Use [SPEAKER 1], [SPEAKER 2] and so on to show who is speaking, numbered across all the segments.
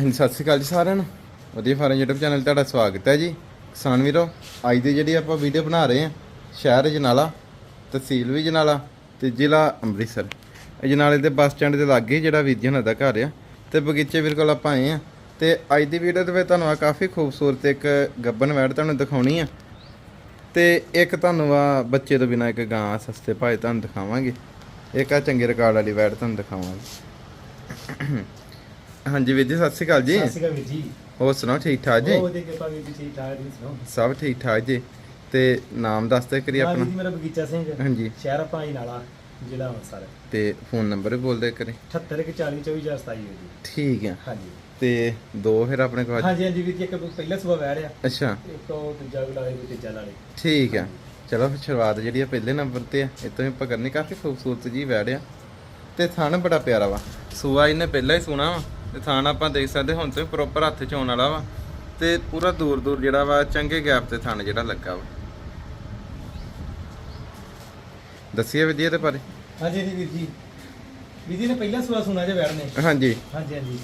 [SPEAKER 1] ਹਾਂਜੀ, ਸਤਿ ਸ਼੍ਰੀ ਅਕਾਲ ਜੀ ਸਾਰਿਆਂ ਨੂੰ। ਵਧੀਆ ਫਾਰਮ YouTube ਚੈਨਲ ਤੁਹਾਡਾ ਸਵਾਗਤ ਹੈ ਜੀ। ਕਿਸਾਨ ਵੀਰੋ, ਅੱਜ ਦੀ ਜਿਹੜੀ ਆਪਾਂ ਵੀਡੀਓ ਬਣਾ ਰਹੇ ਹਾਂ, ਸ਼ਹਿਰ ਜਨਾਲਾ, ਤਹਿਸੀਲ ਵੀ ਜਨਾਲਾ ਤੇ ਜ਼ਿਲ੍ਹਾ ਅੰਮ੍ਰਿਤਸਰ। ਅਜਨਾਲੇ ਦੇ ਬੱਸ ਸਟੈਂਡ ਦੇ ਲਾਗੇ ਜਿਹੜਾ ਵੀਰ ਜੀ ਹੁਣਾਂ ਦਾ ਘਰ ਆ ਤੇ ਬਗੀਚੇ ਵੀਰ ਕੋਲ ਆਪਾਂ ਆਏ ਆ ਤੇ ਅੱਜ ਦੀ ਵੀਡੀਓ ਦੇ ਵਿੱਚ ਤੁਹਾਨੂੰ ਆ ਕਾਫੀ ਖੂਬਸੂਰਤ ਇੱਕ ਗੱਬਨ ਵੈੜ ਤੁਹਾਨੂੰ ਦਿਖਾਉਣੀ ਆ। ਤੇ ਇੱਕ ਤੁਹਾਨੂੰ ਆ ਬੱਚੇ ਤੋਂ ਬਿਨਾ ਇੱਕ ਗਾਂ ਸਸਤੇ ਭਾਅ ਤੁਹਾਨੂੰ ਦਿਖਾਵਾਂਗੇ। ਇੱਕ ਆ ਚੰਗੇ ਰਿਕਾਰਡ ਵਾਲੀ ਵੈੜ ਤੁਹਾਨੂੰ ਦਿਖਾਵਾਂਗੇ। ਹਾਂਜੀ ਵੀਰ ਜੀ ਸਤਿ ਸ਼੍ਰੀ ਅਕਾਲ ਜੀ।
[SPEAKER 2] ਸਤਿ ਸ਼੍ਰੀ ਅਕਾਲ ਵੀਰ ਜੀ।
[SPEAKER 1] ਹੋਰ ਸੁਣਾਓ ਠੀਕ ਠਾਕ ਜੀ?
[SPEAKER 2] ਬਹੁਤ ਵਧੀਆ ਕਿਰਪਾ ਵੀਰ ਜੀ ਠੀਕ ਠਾਕ ਜੀ ਸੁਣਾਓ?
[SPEAKER 1] ਸਭ ਠੀਕ ਠਾਕ ਜੀ। ਤੇ ਨਾਮ ਦੱਸ ਦਿਓ ਕਰੀ
[SPEAKER 2] ਹਾਂ
[SPEAKER 1] ਆਪਣਾ।
[SPEAKER 2] ਜੀ ਮੇਰਾ ਬਗੀਚਾ ਸਿੰਘ
[SPEAKER 1] ਹਾਂਜੀ।
[SPEAKER 2] ਸ਼ਹਿਰ ਭਾਈ ਨਾਲਾ ਜ਼ਿਲ੍ਹਾ ਅੰਮ੍ਰਿਤਸਰ।
[SPEAKER 1] ਤੇ ਫੋਨ ਨੰਬਰ ਵੀ ਬੋਲ ਦੇ ਕਰੀ
[SPEAKER 2] 78402427 ਹੈ ਜੀ।
[SPEAKER 1] ਠੀਕ ਆ।
[SPEAKER 2] ਹਾਂਜੀ।
[SPEAKER 1] ਤੇ ਦੋ ਫਿਰ ਆਪਣੇ ਕੋਲ
[SPEAKER 2] ਹਾਂਜੀ ਹਾਂਜੀ ਵੀਰ ਜੀ ਇੱਕ ਪਹਿਲਾ ਸੁਬਾ ਵਹਿ ਰਿਹਾ।
[SPEAKER 1] ਅੱਛਾ।
[SPEAKER 2] ਇੱਕ ਉਹ ਦੂਜਾ ਵੀ ਲਾਏ ਕੋਈ ਤੀਜਾ ਲਾਲੇ
[SPEAKER 1] ਠੀਕ ਆ। ਚਲੋ ਫਿਰ ਸ਼ੁਰੂਆਤ ਜਿਹੜੀ ਆ ਪਹਿਲੇ ਨੰਬਰ ਤੇ ਆ ਇਹ ਤੋਂ ਹੀ ਆਪਾਂ ਕਰਨੀ। ਕਾਫੀ ਖੂਬਸੂਰਤ ਜੀ ਵੈੜਿਆ ਤੇ ਥਣ ਬੜਾ ਪਿਆਰਾ ਵਾ। ਸੂਆ ਇਹਨੇ ਪਹਿਲਾਂ ਹੀ ਸੁਣਾ ਵਾ। ਤੇ ਥਣ ਆਪਾਂ ਦੇਖ ਸਕਦੇ ਹੁਣ ਤੇ ਪ੍ਰੋਪਰ ਹੱਥ ਚ ਆਉਣ ਵਾਲਾ ਵਾ। ਤੇ ਪੂਰਾ ਦੂਰ ਦੂਰ ਜਿਹੜਾ ਵਾ ਚੰਗੇ ਗੈਪ ਤੇ ਥਣ ਜਿਹੜਾ ਲੱਗਾ ਵਾ। ਦੱਸੀਏ ਵਿਦਿਆ ਦੇ ਬਾਰੇ।
[SPEAKER 2] ਹਾਂਜੀ ਜੀ ਵੀਰ ਜੀ। ਵੀਰ ਜੀ ਨੇ ਪਹਿਲਾ ਸੁਬਾ ਸੁਣਾ ਜੇ ਵਹਿ ਨੇ।
[SPEAKER 1] ਹਾਂਜੀ।
[SPEAKER 2] ਹਾਂਜੀ ਹਾਂਜੀ।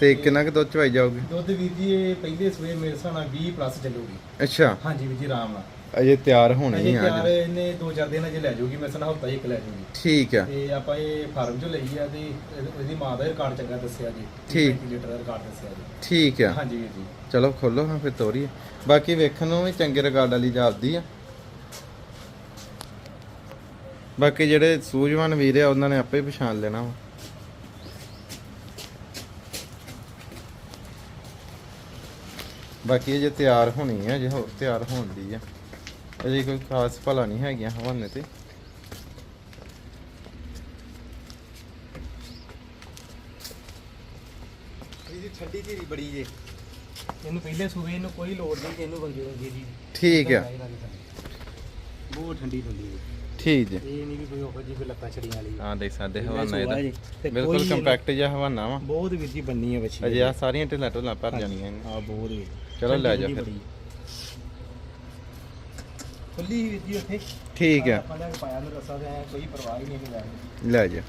[SPEAKER 1] ਤੇ ਕਿੰਨਾ ਕੁ ਦੁੱਧ ਚਵਾਈ ਜਾਓਗੇ
[SPEAKER 2] ਦੁੱਧ ਵੀਰ ਜੀ ਇਹ ਪਹਿਲੇ ਸਵੇ ਮੇਰੇ ਨਾਲ 20 ਪਲੱਸ ਚੱਲੂਗੀ।
[SPEAKER 1] ਅੱਛਾ।
[SPEAKER 2] ਹਾਂਜੀ ਵੀਰ ਜੀ ਆਰਾਮ ਨਾਲ।
[SPEAKER 1] ਅਜੇ ਤਿਆਰ ਹੋਣੀ
[SPEAKER 2] ਅਜੇ
[SPEAKER 1] ਆ
[SPEAKER 2] ਤਿਆਰ ਇਹਨੇ 2-4 ਦਿਨ ਅਜੇ ਲੈ ਜਾਊਗੀ ਮੇਰੇ ਸਾਹ ਹਫਤਾ ਇੱਕ ਲੈ ਜਾਊਗੀ
[SPEAKER 1] ਠੀਕ ਆ।
[SPEAKER 2] ਤੇ ਆਪਾਂ ਇਹ ਫਾਰਮ ਚੋਂ ਲਈ ਆ ਤੇ ਇਹ- ਇਹਦੀ ਮਾਂ ਦਾ ਰਿਕਾਰਡ ਚੰਗਾ ਦੱਸਿਆ ਜੀ।
[SPEAKER 1] ਠੀਕ।
[SPEAKER 2] 35 ਲੀਟਰ ਦਾ ਰਿਕਾਰਡ ਦੱਸਿਆ ਜੀ।
[SPEAKER 1] ਠੀਕ ਆ।
[SPEAKER 2] ਹਾਂਜੀ ਜੀ।
[SPEAKER 1] ਚਲੋ ਖੋਲੋ ਹਾਂ ਫਿਰ ਤੋਰੀਏ ਬਾਕੀ ਵੇਖਣ ਨੂੰ ਵੀ ਚੰਗੇ ਰਿਕਾਰਡ ਵਾਲੀ ਜਾਪਦੀ ਆ। ਬਾਕੀ ਜਿਹੜੇ ਸੂਝਵਾਨ ਵੀਰ ਆ ਉਹਨਾਂ ਨੇ ਆਪੇ ਹੀ ਪਛਾਣ ਲੈਣਾ ਵਾ। ਬਾਕੀ ਇਹ ਜੇ ਤਿਆਰ ਹੋਣੀ ਆ ਜੇ ਹੋਰ ਤਿਆਰ ਹੋਣ ਦੀ ਆ। ਅਜੇ ਕੋਈ ਖਾਸ ਭਲਾ ਨਹੀਂ ਹੈਗੀਆਂ ਹਵਾਨੇ ਤੇ
[SPEAKER 2] ਇਹਦੀ ਠੰਡੀ ਧੀਰੀ ਬੜੀ ਜੇ ਇਹਨੂੰ ਪਹਿਲੇ ਸੂਏ ਇਹਨੂੰ ਕੋਈ ਲੋੜ ਨਹੀਂ ਕਿ ਇਹਨੂੰ ਵੰਗੇ ਵੰਗੇ ਦੀ
[SPEAKER 1] ਠੀਕ ਆ
[SPEAKER 2] ਬਹੁਤ ਠੰਡੀ ਠੰਡੀ ਜੀ
[SPEAKER 1] ਠੀਕ ਜੀ
[SPEAKER 2] ਇਹ ਨਹੀਂ ਵੀ ਕੋਈ ਉਹ ਜੀ ਕੋਈ ਲੱਤਾਂ ਛੜੀਆਂ ਵਾਲੀ
[SPEAKER 1] ਹਾਂ ਦੇਖ ਸਕਦੇ ਹਵਾਨਾ ਇਹਦਾ
[SPEAKER 2] ਜੀ, ਤੇ
[SPEAKER 1] ਬਿਲਕੁਲ
[SPEAKER 2] ਕੋਈ ਇਹਨੂੰ-
[SPEAKER 1] ਕੰਪੈਕਟ ਜਿਹਾ ਹਵਾਨਾ ਵਾ
[SPEAKER 2] ਬਹੁਤ ਵੀਰ ਜੀ ਬੰਨੀ ਹੈ ਬੱਚੀ
[SPEAKER 1] ਅਜੇ ਆ ਸਾਰੀਆਂ ਢਿੱਲਾਂ ਢੁੱਲਾਂ ਭਰ ਜਾਣੀਆਂ
[SPEAKER 2] ਬਹੁਤ
[SPEAKER 1] ਚਲੋ ਲੈ ਜਾ ਫਿਰ।
[SPEAKER 2] ਖੁੱਲੀ ਹੀ ਉੱਥੇ।
[SPEAKER 1] ਠੀਕ ਆ
[SPEAKER 2] ਆਪਾਂ ਨੇ ਪਾਇਆ ਨੂੰ ਰਸਾ ਤੇ ਐਂ ਕੋਈ ਪਰਵਾਹ ਹੀ ਨਹੀਂ ਕਿ ਲੈ
[SPEAKER 1] ਲੈ ਜਾ।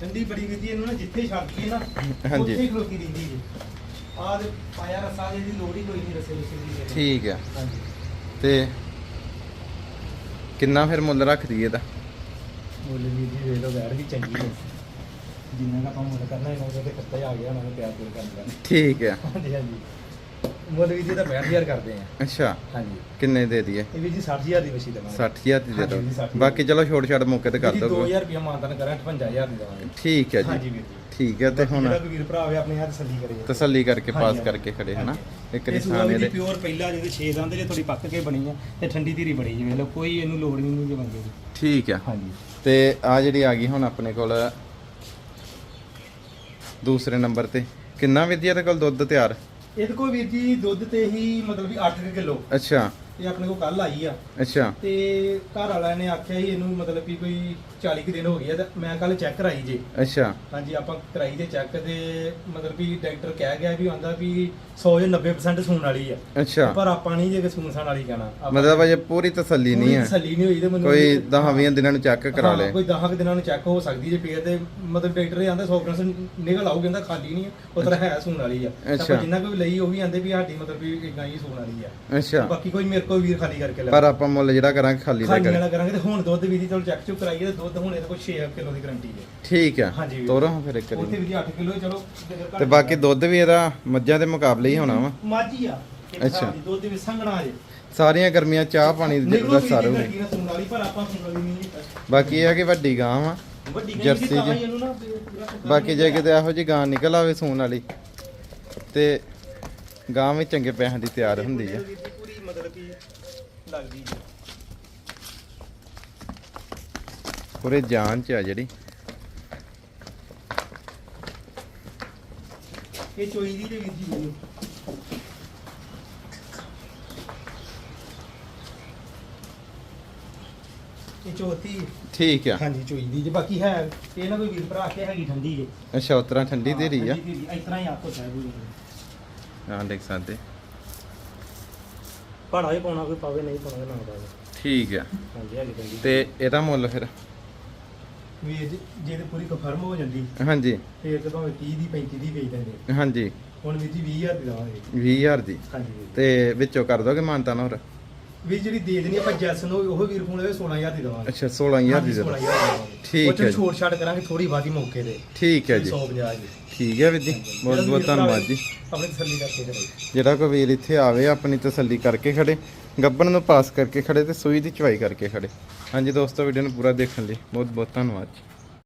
[SPEAKER 2] ਠੰਡੀ ਬੜੀ ਜੀ ਇਹਨੂੰ ਨਾ ਜਿੱਥੇ ਛੱਡ ਦਈਏ ਨਾ
[SPEAKER 1] ਹਾਂਜੀ।
[SPEAKER 2] ਉੱਥੇ ਹੀ ਖਲੋਤੀ ਰਹਿੰਦੀ ਜੀ। ਆਹ ਪਾਇਆ ਰਸਾ ਦੀ ਲੋੜ ਹੀ ਕੋਈ ਨਹੀਂ ਰਸੇ ਰਸੇ ਦੀ।
[SPEAKER 1] ਠੀਕ ਆ
[SPEAKER 2] ਹਾਂਜੀ।
[SPEAKER 1] ਤੇ ਕਿੰਨਾ ਫਿਰ ਮੁੱਲ ਰੱਖਦੀ ਇਹਦਾ?
[SPEAKER 2] ਮੁੱਲ ਵੀ ਜੀ ਵੇਖ ਲਓ ਵੈਰ ਵੀ ਚੰਗੀ ਹੈ। ਜਿੰਨਾ ਦਾ ਆਪਾਂ ਮੁੱਲ ਕਰਨਾ ਹੈ ਉਹਦੇ ਤੇ ਕੱਤਾ ਹੀ ਆ ਗਿਆ ਉਹਨਾਂ ਨੂੰ ਪਿਆਰ ਪਿਆਰ ਕਰਨ ਦਾ।
[SPEAKER 1] ਠੀਕ ਆ
[SPEAKER 2] ਹਾਂਜੀ ਹਾਂਜੀ। ਮੁੱਲ ਵੀ ਜੀ ਦਾ 65000 ਕਰਦੇ ਆ।
[SPEAKER 1] ਅੱਛਾ।
[SPEAKER 2] ਹਾਂਜੀ।
[SPEAKER 1] ਕਿੰਨੇ ਦੇ ਦਈਏ?
[SPEAKER 2] ਇਹ ਵੀ ਜੀ 60000 ਦੀ ਵਸੀ ਦੇਵਾਂਗੇ
[SPEAKER 1] 60000 ਦੀ ਦੇ
[SPEAKER 2] ਹਾਂਜੀ, ਜੀ,
[SPEAKER 1] ਦੋ
[SPEAKER 2] 60,000
[SPEAKER 1] ਬਾਕੀ ਚਲੋ ਛੋਟ ਛਾਟ ਮੌਕੇ ਤੇ ਕਰ
[SPEAKER 2] ਜੀ
[SPEAKER 1] ਦੋ
[SPEAKER 2] 2000 ਰੁਪਏ ਮਾਨਤਨ ਕਰਾਂ 55000 ਦੀ ਦੇਵਾਂਗੇ।
[SPEAKER 1] ਠੀਕ ਹੈ
[SPEAKER 2] ਹਾਂਜੀ
[SPEAKER 1] ਜੀ
[SPEAKER 2] ਵੀਰ ਜੀ।
[SPEAKER 1] ਠੀਕ ਹੈ ਤੇ ਹੁਣ
[SPEAKER 2] ਜਿਹੜਾ ਵੀਰ ਭਰਾ ਹੋਵੇ ਆਪਣੇ ਹੱਥ ਤਸੱਲੀ ਕਰੇ।
[SPEAKER 1] ਤਸੱਲੀ ਕਰਕੇ ਪਾਸ
[SPEAKER 2] ਹਾਂਜੀ,
[SPEAKER 1] ਕਰਕੇ ਖੜੇ ਹਨਾ? ਇੱਕ
[SPEAKER 2] ਇਹ ਸੂਆ
[SPEAKER 1] ਨਿਸ਼ਾਨ
[SPEAKER 2] ਵੀ
[SPEAKER 1] ਇਹਦੇ
[SPEAKER 2] ਪਿਓਰ ਪਹਿਲਾ ਜਿਹਦੇ 6 ਦੰਦ ਜੇ ਥੋੜੀ ਪੱਕ ਕੇ ਬਣੀ ਆ ਤੇ ਠੰਡੀ ਧੀਰੀ ਬੜੀ ਜੀ ਵੇਖ ਲਓ ਕੋਈ ਇਹਨੂੰ ਲੋੜ ਨਹੀਂ ਜੇ ਮੰਗੇ ਦੀ।
[SPEAKER 1] ਠੀਕ ਆ
[SPEAKER 2] ਹਾਂਜੀ।
[SPEAKER 1] ਤੇ ਆ ਜਿਹੜੀ ਆ ਗਈ ਹੁਣ ਆਪਣੇ ਕੋਲ ਦੂਸਰੇ ਨੰਬਰ ਤੇ। ਕਿੰਨਾ ਵਿਦਿਆ ਦੇ ਕੋਲ ਦੁੱਧ ਤਿਆਰ?
[SPEAKER 2] ਇਹਦੇ ਕੋਲ ਵੀਰ ਜੀ ਦੁੱਧ ਤੇ ਹੀ ਮਤਲਬ ਵੀ 8 ਕਿਲੋ।
[SPEAKER 1] ਅੱਛਾ।
[SPEAKER 2] ਇਹ ਆਪਣੇ ਕੋਲ ਕੱਲ ਆਈ ਆ।
[SPEAKER 1] ਅੱਛਾ।
[SPEAKER 2] ਤੇ ਘਰ ਵਾਲਿਆਂ ਨੇ ਆਖਿਆ ਸੀ ਇਹਨੂੰ ਮਤਲਬ ਵੀ ਕੋਈ 40 ਕੁ ਦਿਨ ਹੋ ਗਏ ਆ ਤੇ ਮੈਂ ਕੱਲ ਚੈੱਕ ਕਰਾਈ ਜੇ।
[SPEAKER 1] ਅੱਛਾ।
[SPEAKER 2] ਹਾਂਜੀ ਆਪਾਂ ਕਰਾਈ ਜੇ ਚੈੱਕ ਤੇ ਮਤਲਬ ਵੀ ਡਾਕਟਰ ਕਹਿ ਗਿਆ ਵੀ ਆਂਦਾ ਵੀ 100 ਜਾਂ 90% ਸੂਣ ਵਾਲੀ ਆ।
[SPEAKER 1] ਅੱਛਾ।
[SPEAKER 2] ਪਰ ਆਪਾਂ ਨਹੀਂ ਜੇ ਕਿ ਸੂਣ ਸਾਣ ਵਾਲੀ ਕਹਿਣਾ। ਆਪਾਂ-
[SPEAKER 1] ਮਤਲਬ ਅਜੇ ਪੂਰੀ ਤਸੱਲੀ ਨਹੀਂ ਹੈ।
[SPEAKER 2] ਤਸੱਲੀ ਨਹੀਂ ਹੋਈ ਤੇ ਮੈਨੂੰ
[SPEAKER 1] ਕੋਈ 10 20 ਦਿਨਾਂ ਨੂੰ ਚੈੱਕ ਕਰਾ
[SPEAKER 2] ਹਾਂ,
[SPEAKER 1] ਲੈ।
[SPEAKER 2] ਕੋਈ 10 ਦਿਨਾਂ ਨੂੰ ਚੈੱਕ ਹੋ ਸਕਦੀ ਜੇ ਪੇਟ ਤੇ ਮਤਲਬ ਡਾਕਟਰ ਇਹ ਆਂਦਾ 100% ਨਿਕਲ ਆਊ ਕਹਿੰਦਾ ਖਾਲੀ ਨਹੀਂ ਆ ਉਹ ਤਰ੍ਹਾਂ ਹੈ ਸੂਣ ਵਾਲੀ ਆ। ਤਾਂ
[SPEAKER 1] ਅੱਛਾ।
[SPEAKER 2] ਆਪਾਂ ਜਿੰਨਾ ਕੋਈ ਲਈ ਉਹ ਵੀ ਆਂਦੇ ਵੀ ਸਾਡੀ ਮਤਲਬ ਵੀ ਇਦਾਂ ਹੀ ਸੂਣ ਵਾਲੀ ਆ।
[SPEAKER 1] ਅੱਛਾ।
[SPEAKER 2] ਬਾਕੀ ਕੋਈ ਮੇਰੇ ਕੋਲ ਵੀਰ ਖਾਲੀ ਕਰਕੇ ਲੈ
[SPEAKER 1] ਪਰ ਆਪਾਂ ਮੁੱਲ ਜਿਹੜਾ ਕਰਾਂਗੇ ਖਾਲੀ ਦਾ
[SPEAKER 2] ਖਾਲੀ
[SPEAKER 1] ਕਰਾਂਗੇ।
[SPEAKER 2] ਵਾਲਾ ਕਰਾਂਗੇ ਤੇ ਹੁਣ ਦੁੱਧ ਵੀ ਦੀ ਚਲੋ ਚੈੱਕ ਚੁੱਕ ਕਰਾਈਏ ਤੇ ਦੁੱਧ ਹੁਣ ਇਹਦੇ ਕੋਲ 6 ਕਿਲੋ ਦੀ ਗਰੰਟੀ ਹੈ।
[SPEAKER 1] ਠੀਕ ਆ
[SPEAKER 2] ਹਾਂਜੀ ਵੀਰ।
[SPEAKER 1] ਤੋਰੋ ਫਿਰ ਇੱਕ
[SPEAKER 2] ਉੱਥੇ
[SPEAKER 1] ਵਾਰੀ
[SPEAKER 2] ਵੀ ਜੀ 8 ਕਿਲੋ ਚਲੋ।
[SPEAKER 1] ਤੇ ਬਾਕੀ ਦੁੱਧ ਵੀ ਇਹਦਾ ਮੱਝਾਂ ਦੇ ਮੁਕਾਬਲੇ ਹੀ ਹੋਣਾ ਵਾ।
[SPEAKER 2] ਮਾਝੀ ਆ। ਇੱਕ
[SPEAKER 1] ਅੱਛਾ।
[SPEAKER 2] ਹਿਸਾਬ ਦੀ ਦੁੱਧ ਵੀ ਸੰਘਣਾ ਜੇ।
[SPEAKER 1] ਸਾਰੀਆਂ ਗਰਮੀਆਂ ਚਾਹ ਪਾਣੀ ਦੀ
[SPEAKER 2] ਨਿਕਲੋ ਵੀ
[SPEAKER 1] ਸਾਰੂ
[SPEAKER 2] ਦੀ
[SPEAKER 1] ਨੇ
[SPEAKER 2] ਲੱਗੀ ਨਾ ਸੂਣ ਵਾਲੀ ਪਰ ਆਪਾਂ ਸੂਣ ਵਾਲੀ ਨਹੀਂ
[SPEAKER 1] ਬਾਕੀ ਇਹ ਆ ਕਿ ਵੱਡੀ ਗਾਂ ਵਾ
[SPEAKER 2] ਵੱਡੀ ਗਈ
[SPEAKER 1] ਜਰਸੀ
[SPEAKER 2] ਸੀ ਤਾਂ
[SPEAKER 1] ਜੀ।
[SPEAKER 2] ਹੀ ਇਹਨੂੰ ਨਾ ਵੀ ਪੂਰਾ ਸੁੱਕਾ
[SPEAKER 1] ਬਾਕੀ ਜੇ ਕਿਤੇ ਇਹੋ ਜੀ ਗਾਂ ਨਿਕਲ ਆਵੇ ਸੂਣ ਵਾਲੀ ਤੇ ਗਾਂ ਵੀ ਚੰਗੇ ਪੈਸਿਆਂ ਦੀ ਤਿਆਰ ਹੁੰਦੀ ਆ।
[SPEAKER 2] ਕਿ ਲੱਗਦੀ ਜੀ
[SPEAKER 1] ਪੂਰੇ ਜਾਨ ਚ ਆ ਜਿਹੜੀ।
[SPEAKER 2] ਇਹ ਚੋਈ ਦੀ ਤੇ ਵੀਰ ਜੀ ਮੈਨੂੰ ਇਹ ਚੌਥੀ
[SPEAKER 1] ਠੀਕ ਆ।
[SPEAKER 2] ਹਾਂਜੀ ਚੋਈ ਦੀ ਜੇ। ਬਾਕੀ ਹੈ ਇਹ ਨਾ ਕੋਈ ਵੀਰ ਭਰਾ ਕੇ ਹੈਗੀ ਠੰਡੀ ਜੇ।
[SPEAKER 1] ਅੱਛਾ ਉਤਰਾ ਠੰਡੀ ਤੇ ਰਹੀ ਆ।
[SPEAKER 2] ਇਸ ਤਰ੍ਹਾਂ ਹੀ ਚਾਹੀਦੀ
[SPEAKER 1] ਹਾਂ ਦੇਖ ਸਕਦੇ।
[SPEAKER 2] ਭਾੜਾ ਵੀ ਪਾਉਣਾ ਕੋਈ ਪਾਵੇ ਨਹੀਂ ਪਾਉਣਾ ਨਾ ਪਾਵੇ।
[SPEAKER 1] ਠੀਕ ਆ।
[SPEAKER 2] ਹਾਂਜੀ ਹੈਗੀ ਚੰਗੀ
[SPEAKER 1] ਤੇ ਇਹਦਾ ਮੁੱਲ ਫਿਰ?
[SPEAKER 2] ਵੀਰ ਜੀ ਜੇ ਤੇ ਪੂਰੀ ਕਨਫਰਮ ਹੋ ਜਾਂਦੀ
[SPEAKER 1] ਹਾਂਜੀ।
[SPEAKER 2] ਫੇਰ ਤੇ ਭਾਵੇਂ 30 ਦੀ 35 ਦੀ ਵੇਚ ਦਿੰਦੇ।
[SPEAKER 1] ਹਾਂਜੀ।
[SPEAKER 2] ਹੁਣ ਵੀਰ ਜੀ 20000 ਦੀ ਦਵਾਂਗੇ
[SPEAKER 1] 20000 ਦੀ।
[SPEAKER 2] ਹਾਂਜੀ। ਵੀਰ
[SPEAKER 1] ਤੇ ਵਿੱਚੋਂ ਕਰ ਦੋਗੇ ਮਾਨਤਾ ਨਾ ਹੋਰ?
[SPEAKER 2] ਵੀਰ ਜਿਹੜੀ ਦੇ ਦੇਣੀ ਆਪਾਂ ਜੈਸ ਨੂੰ ਉਹ ਵੀਰ ਫੋਨ ਲਵੇ 16000 ਦੀ ਦਵਾਂਗੇ।
[SPEAKER 1] ਅੱਛਾ 16000 ਦੀ ਦੇ ਦਿਓ। ਠੀਕ ਹੈ ਜੀ।
[SPEAKER 2] ਛੋਟ ਛਾਟ ਕਰਾਂਗੇ ਥੋੜੀ ਬਾਦੀ ਮੌਕੇ ਤੇ।
[SPEAKER 1] ਠੀਕ ਹੈ ਜੀ।
[SPEAKER 2] 150 ਜੀ।
[SPEAKER 1] ਠੀਕ ਹੈ ਵੀਰ ਜੀ। ਬਹੁਤ ਬਹੁਤ ਧੰਨਵਾਦ ਜੀ।
[SPEAKER 2] ਆਪਣੀ ਤਸੱਲੀ ਕਰਕੇ ਕਰਾਈ
[SPEAKER 1] ਜਿਹੜਾ ਕੋਈ ਵੀਰ ਇੱਥੇ ਆਵੇ ਆਪਣੀ ਤਸੱਲੀ ਕਰਕੇ ਖੜੇ ਗੱਬਣ ਨੂੰ ਪਾਸ ਕਰਕੇ ਖੜੇ ਤੇ ਸੂਈ ਦੀ ਚਵਾਈ ਕਰਕੇ ਖੜੇ। ਹਾਂਜੀ ਦੋਸਤੋ ਵੀਡੀਓ ਨੂੰ ਪੂਰਾ ਦੇਖਣ ਲਈ ਬਹੁਤ ਬਹੁਤ ਧੰਨਵਾਦ ਜੀ।